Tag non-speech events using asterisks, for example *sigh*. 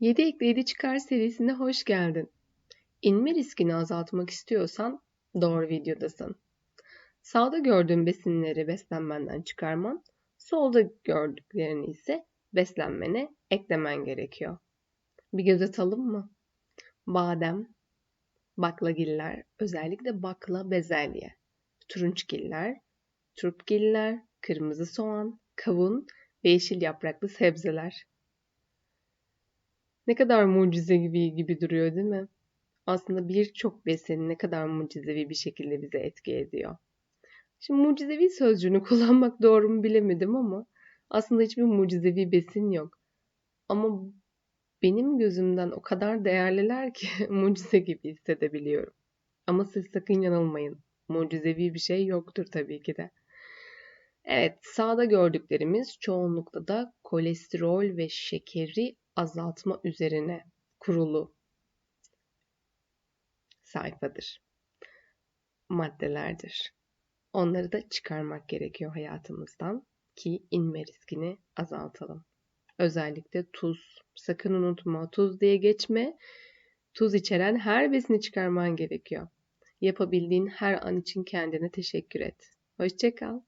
7 ekle 7 çıkar serisine hoş geldin. İnme riskini azaltmak istiyorsan doğru videodasın. Sağda gördüğün besinleri beslenmenden çıkarman, solda gördüklerini ise beslenmene eklemen gerekiyor. Bir göz atalım mı? Badem, baklagiller, özellikle bakla bezelye, turunçgiller, turpgiller, kırmızı soğan, kavun ve yeşil yapraklı sebzeler. Ne kadar mucizevi gibi duruyor değil mi? Aslında birçok besin ne kadar mucizevi bir şekilde bize etki ediyor. Şimdi mucizevi sözcüğünü *laughs* kullanmak doğru mu bilemedim ama aslında hiçbir mucizevi besin yok. Ama benim gözümden o kadar değerliler ki *laughs* mucize gibi hissedebiliyorum. Ama siz sakın yanılmayın. Mucizevi bir şey yoktur tabii ki de. Evet, sağda gördüklerimiz çoğunlukla da kolesterol ve şekeri azaltma üzerine kurulu sayfadır. Maddelerdir. Onları da çıkarmak gerekiyor hayatımızdan ki inme riskini azaltalım. Özellikle tuz. Sakın unutma tuz diye geçme. Tuz içeren her besini çıkarman gerekiyor. Yapabildiğin her an için kendine teşekkür et. Hoşçakal.